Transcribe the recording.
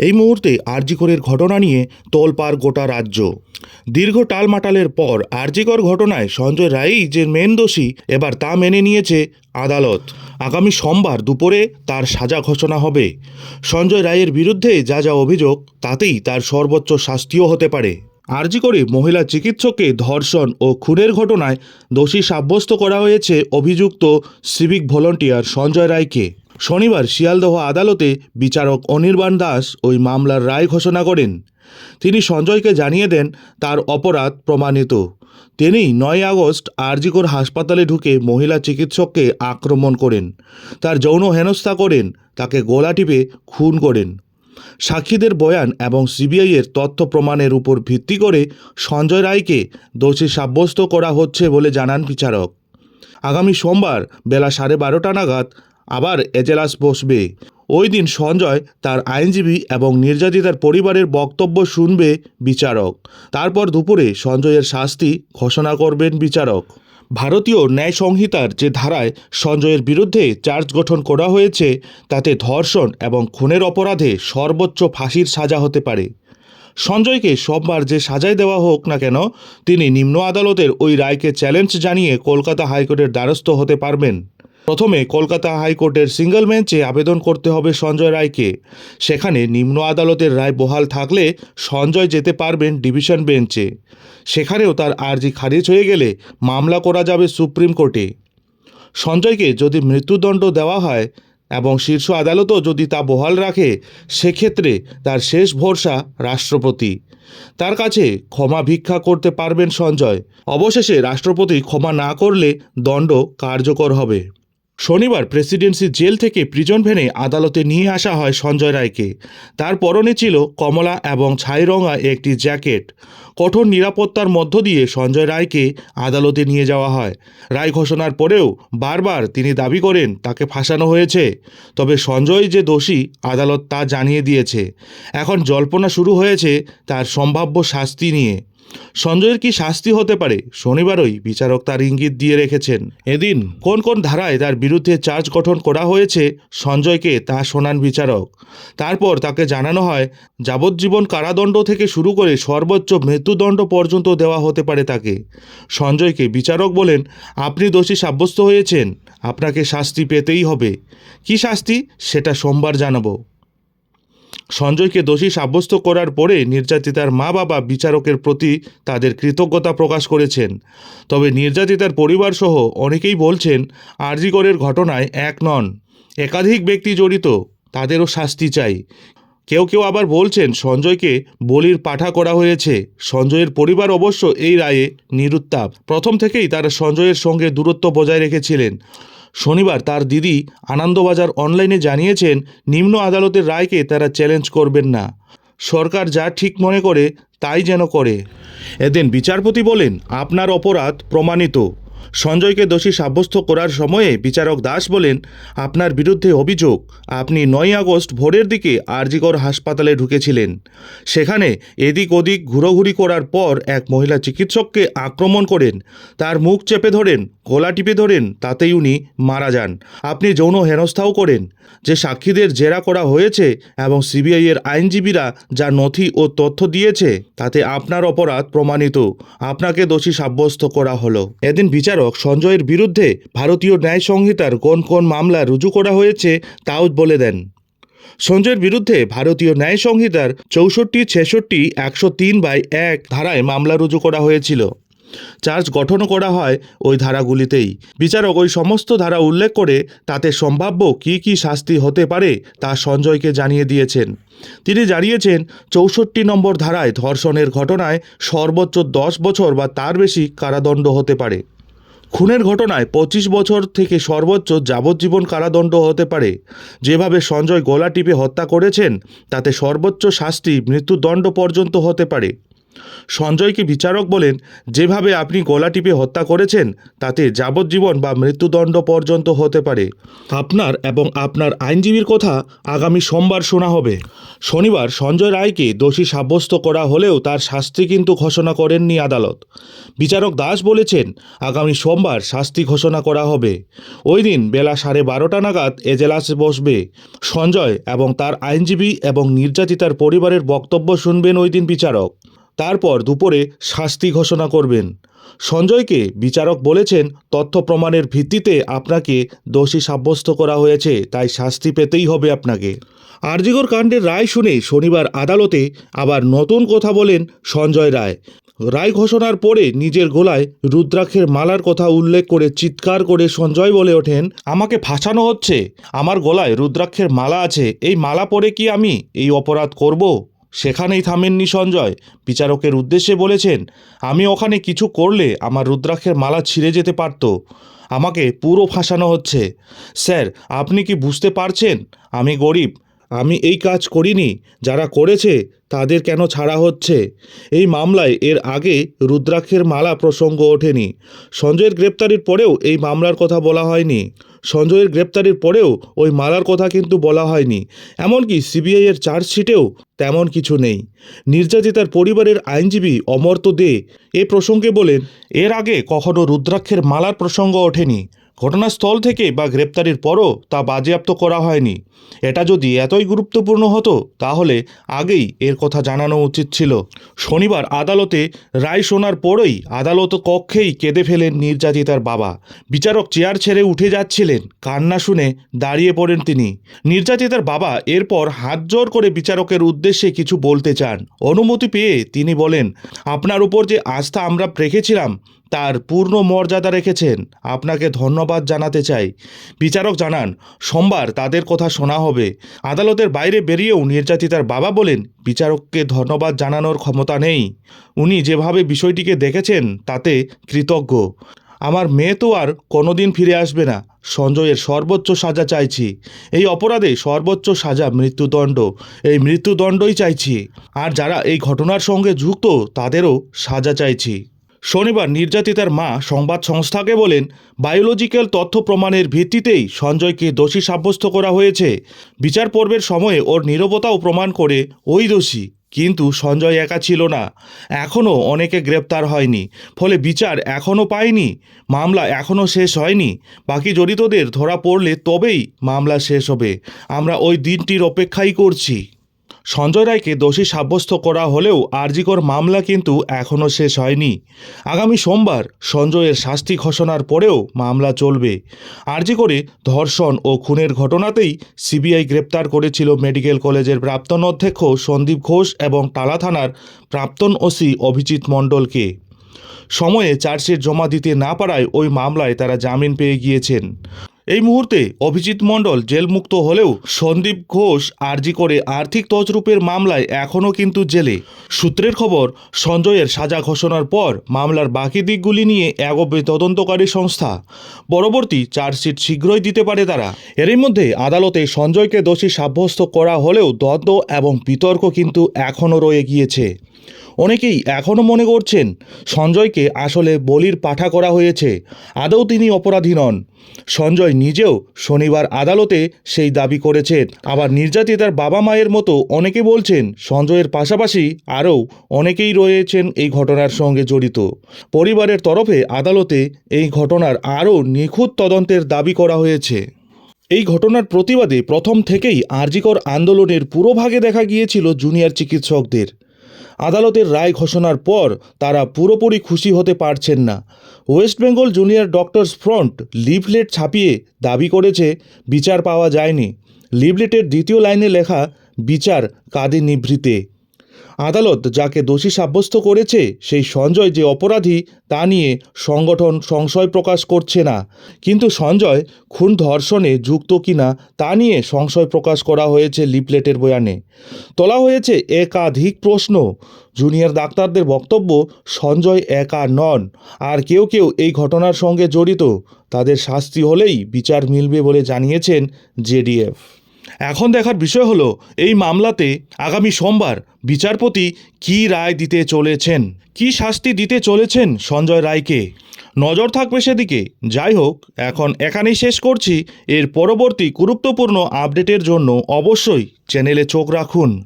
এই মুহূর্তে আরজিকরের ঘটনা নিয়ে তোলপাড় গোটা রাজ্য। দীর্ঘ টালমাটালের পর আরজিকর ঘটনায় সঞ্জয় রায়ই যে মেন দোষী, এবার তা মেনে নিয়েছে আদালত। আগামী সোমবার দুপুরে তার সাজা ঘোষণা হবে। সঞ্জয় রায়ের বিরুদ্ধে যা যা অভিযোগ, তাতেই তার সর্বোচ্চ শাস্তিও হতে পারে। আরজি করে মহিলা চিকিৎসককে ধর্ষণ ও খুনের ঘটনায় দোষী সাব্যস্ত করা হয়েছে অভিযুক্ত সিভিক ভলান্টিয়ার সঞ্জয় রায়কে। শনিবার শিয়ালদহ আদালতে বিচারক অনির্বাণ দাস ওই মামলার রায় ঘোষণা করেন। তিনি সঞ্জয়কে জানিয়ে দেন, তার অপরাধ প্রমাণিত। তিনি নয় আগস্ট আরজিকর হাসপাতালে ঢুকে মহিলা চিকিৎসককে আক্রমণ করেন। তার যৌন হেনস্থা করেন, তাকে গলা টিপে খুন করেন। সাক্ষীদের বয়ান এবং সিবিআইয়ের তথ্য প্রমাণের উপর ভিত্তি করে সঞ্জয় রায়কে দোষী সাব্যস্ত করা হচ্ছে বলে জানান বিচারক। আগামী সোমবার বেলা সাড়ে বারোটা নাগাদ আবার এজেলাস বসবে। ওই দিন সঞ্জয় তার আইনজীবী এবং নির্যাতিতার পরিবারের বক্তব্য শুনবে বিচারক। তারপর দুপুরে সঞ্জয়ের শাস্তি ঘোষণা করবেন বিচারক। ভারতীয় ন্যায় সংহিতার যে ধারায় সঞ্জয়ের বিরুদ্ধে চার্জ গঠন করা হয়েছে, তাতে ধর্ষণ এবং খুনের অপরাধে সর্বোচ্চ ফাঁসির সাজা হতে পারে। সঞ্জয়কে সোমবার যে সাজাই দেওয়া হোক না কেন, তিনি নিম্ন আদালতের ওই রায়কে চ্যালেঞ্জ জানিয়ে কলকাতা হাইকোর্টের দ্বারস্থ হতে পারবেন। প্রথমে কলকাতা হাইকোর্টের সিঙ্গল বেঞ্চে আবেদন করতে হবে সঞ্জয় রায়কে। সেখানে নিম্ন আদালতের রায় বহাল থাকলে সঞ্জয় যেতে পারবেন ডিভিশন বেঞ্চে। সেখানেও তার আর্জি খারিজ হয়ে গেলে মামলা করা যাবে সুপ্রিম কোর্টে। সঞ্জয়কে যদি মৃত্যুদণ্ড দেওয়া হয় এবং শীর্ষ আদালতও যদি তা বহাল রাখে, সেক্ষেত্রে তার শেষ ভরসা রাষ্ট্রপতি। তার কাছে ক্ষমা ভিক্ষা করতে পারবেন সঞ্জয়। অবশেষে রাষ্ট্রপতি ক্ষমা না করলে দণ্ড কার্যকর হবে। শনিবার প্রেসিডেন্সি জেল থেকে প্রিজন ভ্যানে আদালতে নিয়ে আসা হয় সঞ্জয় রায়কে। তার পরনে ছিল কমলা এবং ছাইরঙা একটি জ্যাকেট। কঠোর নিরাপত্তার মধ্য দিয়ে সঞ্জয় রায়কে আদালতে নিয়ে যাওয়া হয়। রায় ঘোষণার পরেও বারবার তিনি দাবি করেন, তাকে ফাঁসানো হয়েছে। তবে সঞ্জয় যে দোষী, আদালত তা জানিয়ে দিয়েছে। এখন জল্পনা শুরু হয়েছে তার সম্ভাব্য শাস্তি নিয়ে। সঞ্জয়ের কি শাস্তি হতে পারে? শনিবারই বিচারক তার ইঙ্গিত দিয়ে রেখেছেন। এদিন কোন কোন ধারায় তার বিরুদ্ধে চার্জ গঠন করা হয়েছে সঞ্জয়কে তা শোনান বিচারক। তারপর তাকে জানানো হয়, যাবজ্জীবন কারাদণ্ড থেকে শুরু করে সর্বোচ্চ মৃত্যুদণ্ড পর্যন্ত দেওয়া হতে পারে তাকে। সঞ্জয়কে বিচারক বলেন, আপনি দোষী সাব্যস্ত হয়েছেন, আপনাকে শাস্তি পেতেই হবে। কি শাস্তি? সেটা সোমবার জানাব। সঞ্জয়কে দোষী সাব্যস্ত করার পরে নির্যাতিতার মা বাবা বিচারকের প্রতি তাদের কৃতজ্ঞতা প্রকাশ করেছেন। তবে নির্যাতিতার পরিবারসহ অনেকেই বলছেন, আরজিকরের ঘটনায় এক নন। একাধিক ব্যক্তি জড়িত, তাদেরও শাস্তি চাই। কেউ কেউ আবার বলছেন, সঞ্জয়কে বলির পাঠা করা হয়েছে। সঞ্জয়ের পরিবার অবশ্য এই রায়ে নিরুত্তাপ। প্রথম থেকেই তারা সঞ্জয়ের সঙ্গে দূরত্ব বজায় রেখেছিলেন। শনিবার তার দিদি আনন্দবাজার অনলাইনে জানিয়েছেন, নিম্ন আদালতের রায়কে তারা চ্যালেঞ্জ করবেন না। সরকার যা ঠিক মনে করে, তাই যেন করে। এদিন বিচারপতি বলেন, আপনার অপরাধ প্রমাণিত। সঞ্জয়কে দোষী সাব্যস্ত করার সময়ে বিচারক দাস বলেন, আপনার বিরুদ্ধে অভিযোগ। আপনি নয় আগস্ট ভোরের দিকে আরজিকর হাসপাতালে ঢুকেছিলেন। সেখানে এদিক ওদিক ঘুরোঘুরি করার পর এক মহিলা চিকিৎসককে আক্রমণ করেন। তার মুখ চেপে ধরেন, গলা টিপে ধরেন, তাতেই উনি মারা যান। আপনি যৌন হেনস্থাও করেন। যে সাক্ষীদের জেরা করা হয়েছে এবং সিবিআইয়ের আইনজীবীরা যা নথি ও তথ্য দিয়েছে, তাতে আপনার অপরাধ প্রমাণিত। আপনাকে দোষী সাব্যস্ত করা হলো। এদিন বিচারক সঞ্জয়ের বিরুদ্ধে ভারতীয় ন্যায় সংহিতার কোন কোন মামলা রুজু করা হয়েছে তাও বলে দেন। সঞ্জয়ের বিরুদ্ধে ভারতীয় ন্যায় সংহিতার চৌষট্টি, ছেষট্টি, একশো তিন বাই এক ধারায় মামলা রুজু করা হয়েছিল। চার্জ গঠন করা হয় ওই ধারাগুলিতেই। বিচারক ওই সমস্ত ধারা উল্লেখ করে তাতে সম্ভাব্য কী কী শাস্তি হতে পারে তা সঞ্জয়কে জানিয়ে দিয়েছেন। তিনি জানিয়েছেন, চৌষট্টি নম্বর ধারায় ধর্ষণের ঘটনায় সর্বোচ্চ দশ বছর বা তার বেশি কারাদণ্ড হতে পারে। খুনের ঘটনায় পঁচিশ বছর থেকে সর্বোচ্চ যাবজ্জীবন কারাদণ্ড হতে পারে। যেভাবে সঞ্জয় গলা টিপে হত্যা করেছেন, তাতে সর্বোচ্চ শাস্তি মৃত্যুদণ্ড পর্যন্ত হতে পারে। সঞ্জয়কে বিচারক বলেন, যেভাবে আপনি গলা টিপে হত্যা করেছেন, তাতে যাবজ্জীবন বা মৃত্যুদণ্ড পর্যন্ত হতে পারে। আপনার এবং আপনার আইনজীবীর কথা আগামী সোমবার শোনা হবে। শনিবার সঞ্জয় রায়কে দোষী সাব্যস্ত করা হলেও তার শাস্তি কিন্তু ঘোষণা করেননি আদালত। বিচারক দাস বলেছেন, আগামী সোমবার শাস্তি ঘোষণা করা হবে। ওই দিন বেলা সাড়ে বারোটা নাগাদ এজেলাস বসবে। সঞ্জয় এবং তার আইনজীবী এবং নির্যাতিতার পরিবারের বক্তব্য শুনবেন ওই দিন বিচারক। তারপর দুপুরে শাস্তি ঘোষণা করবেন। সঞ্জয়কে বিচারক বলেছেন, তথ্য প্রমাণের ভিত্তিতে আপনাকে দোষী সাব্যস্ত করা হয়েছে, তাই শাস্তি পেতেই হবে আপনাকে। আরজিগর কাণ্ডের রায় শুনে শনিবার আদালতে আবার নতুন কথা বলেন সঞ্জয় রায়। রায় ঘোষণার পরে নিজের গলায় রুদ্রাক্ষের মালার কথা উল্লেখ করে চিৎকার করে সঞ্জয় বলে ওঠেন, আমাকে ফাঁসানো হচ্ছে। আমার গলায় রুদ্রাক্ষের মালা আছে। এই মালা পরে কি আমি এই অপরাধ করব? সেখানেই থামেননি সঞ্জয় বিচারকের উদ্দেশ্যে বলেছেন, আমি ওখানে কিছু করলে আমার রুদ্রাক্ষের মালা ছিঁড়ে যেতে পারত। আমাকে পুরো ফাঁসানো হচ্ছে। স্যার, আপনি কি বুঝতে পারছেন? আমি গরিব। আমি এই কাজ করিনি। যারা করেছে, তাদের কেন ছাড়া হচ্ছে? এই মামলায় এর আগে রুদ্রাক্ষের মালা প্রসঙ্গ ওঠেনি। সঞ্জয়ের গ্রেপ্তারির পরেও এই মামলার কথা বলা হয়নি। সঞ্জয়ের গ্রেপ্তারির পরেও ওই মালার কথা কিন্তু বলা হয়নি। এমনকি সিবিআইয়ের চার্জশিটেও তেমন কিছু নেই। নির্যাতিতার পরিবারের আইনজীবী অমর্ত দে এ প্রসঙ্গে বলেন, এর আগে কখনো রুদ্রাক্ষের মালার প্রসঙ্গ ওঠেনি। ঘটনাস্থল থেকে বা গ্রেপ্তারির পরও তা বাজেয়াপ্ত করা হয়নি। এটা যদি এতই গুরুত্বপূর্ণ হতো, তাহলে আগেই এর কথা জানানো উচিত ছিল। শনিবার আদালতে রায় শোনার পরই আদালত কক্ষেই কেঁদে ফেলেন নির্যাতিতার বাবা। বিচারক চেয়ার ছেড়ে উঠে যাচ্ছিলেন। কান্না শুনে দাঁড়িয়ে পড়েন তিনি। নির্যাতিতার বাবা এরপর হাত জোর করে বিচারকের উদ্দেশ্যে কিছু বলতে চান। অনুমতি পেয়ে তিনি বলেন, আপনার উপর যে আস্থা আমরা রেখেছিলাম তার পূর্ণ মর্যাদা রেখেছেন। আপনাকে ধন্যবাদ জানাতে চাই। বিচারক জানান, সোমবার তাদের কথা শোনা হবে। আদালতের বাইরে বেরিয়েও নির্যাতিতার বাবা বলেন, বিচারককে ধন্যবাদ জানানোর ক্ষমতা নেই। উনি যেভাবে বিষয়টিকে দেখেছেন, তাতে কৃতজ্ঞ। আমার মেয়ে তো আর কোনোদিন ফিরে আসবে না। সঞ্জয়ের সর্বোচ্চ সাজা চাইছি। এই অপরাধে সর্বোচ্চ সাজা মৃত্যুদণ্ড। এই মৃত্যুদণ্ডই চাইছি। আর যারা এই ঘটনার সঙ্গে যুক্ত, তাদেরও সাজা চাইছি। শনিবার নির্যাতিতার মা সংবাদ সংস্থাকে বলেন, বায়োলজিক্যাল তথ্য প্রমাণের ভিত্তিতেই সঞ্জয়কে দোষী সাব্যস্ত করা হয়েছে। বিচার পর্বের সময়ে ওর নীরবতাও প্রমাণ করে ওই দোষী, কিন্তু সঞ্জয় একা ছিল না। এখনও অনেকে গ্রেপ্তার হয়নি, ফলে বিচার এখনও পায়নি, মামলা এখনও শেষ হয়নি। বাকি জড়িতদের ধরা পড়লে তবেই মামলা শেষ হবে। আমরা ওই দিনটির অপেক্ষাই করছি। সঞ্জয় রায়কে দোষী সাব্যস্ত করা হলেও আরজিকর মামলা কিন্তু এখনও শেষ হয়নি। আগামী সোমবার সঞ্জয়ের শাস্তি ঘোষণার পরেও মামলা চলবে। আরজিকরে ধর্ষণ ও খুনের ঘটনাতেই সিবিআই গ্রেপ্তার করেছিল মেডিকেল কলেজের প্রাক্তন অধ্যক্ষ সন্দীপ ঘোষ এবং টালা থানার প্রাক্তন ওসি অভিজিৎ মণ্ডলকে। সময়ে চার্জশিট জমা দিতে না পারায় ওই মামলায় তারা জামিন পেয়ে গিয়েছেন। এই মুহূর্তে অভিজিৎ মণ্ডল জেলমুক্ত হলেও সন্দীপ ঘোষ আর্জি করে আর্থিক তছরূপের মামলায় এখনও কিন্তু জেলে। সূত্রের খবর, সঞ্জয়ের সাজা ঘোষণার পর মামলার বাকি দিকগুলি নিয়ে এগোবে তদন্তকারী সংস্থা। পরবর্তী চার্জশিট শীঘ্রই দিতে পারে তারা। এরই মধ্যে আদালতে সঞ্জয়কে দোষী সাব্যস্ত করা হলেও দ্বন্দ্ব এবং বিতর্ক কিন্তু এখনও রয়ে গিয়েছে। অনেকেই এখনও মনে করছেন সঞ্জয়কে আসলে বলির পাঠা করা হয়েছে, আদৌ তিনি অপরাধী নন। সঞ্জয় নিজেও শনিবার আদালতে সেই দাবি করেছেন। আবার নির্যাতিতার বাবা মায়ের মতো অনেকে বলছেন সঞ্জয়ের পাশাপাশি আরও অনেকেই রয়েছেন এই ঘটনার সঙ্গে জড়িত। পরিবারের তরফে আদালতে এই ঘটনার আরও নিখুঁত তদন্তের দাবি করা হয়েছে। এই ঘটনার প্রতিবাদে প্রথম থেকেই আরজিকর আন্দোলনের পুরোভাগে দেখা গিয়েছিল জুনিয়র চিকিৎসকদের। আদালতের রায় ঘোষণার পর তারা পুরোপুরি খুশি হতে পারছেন না। West Bengal junior doctors front leaflet ছাপিয়ে দাবি করেছে, বিচার পাওয়া যায়নি। লিভলেটের দ্বিতীয় লাইনে লেখা, বিচার কাদের নিভৃতে। আদালত যাকে দোষী সাব্যস্ত করেছে সেই সঞ্জয় যে অপরাধী তা নিয়ে সংগঠন সংশয় প্রকাশ করছে না। কিন্তু সঞ্জয় খুন ধর্ষণে যুক্ত কিনা তা নিয়ে সংশয় প্রকাশ করা হয়েছে লিপলেটের বয়ানে। তোলা হয়েছে একাধিক প্রশ্ন। জুনিয়র ডাক্তারদের বক্তব্য, সঞ্জয় একা নন। আর কেউ কেউ এই ঘটনার সঙ্গে জড়িত। তাদের শাস্তি হলেই বিচার মিলবে বলে জানিয়েছেন জেডিএফ। এখন দেখার বিষয় হলো, এই মামলাতে আগামী সোমবার বিচারপতি কি রায় দিতে চলেছেন? কি শাস্তি দিতে চলেছেন সঞ্জয় রায়কে? নজর থাকবে সেদিকে। যাই হোক, এখন এখানেই শেষ করছি। এর পরবর্তী গুরুত্বপূর্ণ আপডেটের জন্য অবশ্যই চ্যানেলে চোখ রাখুন।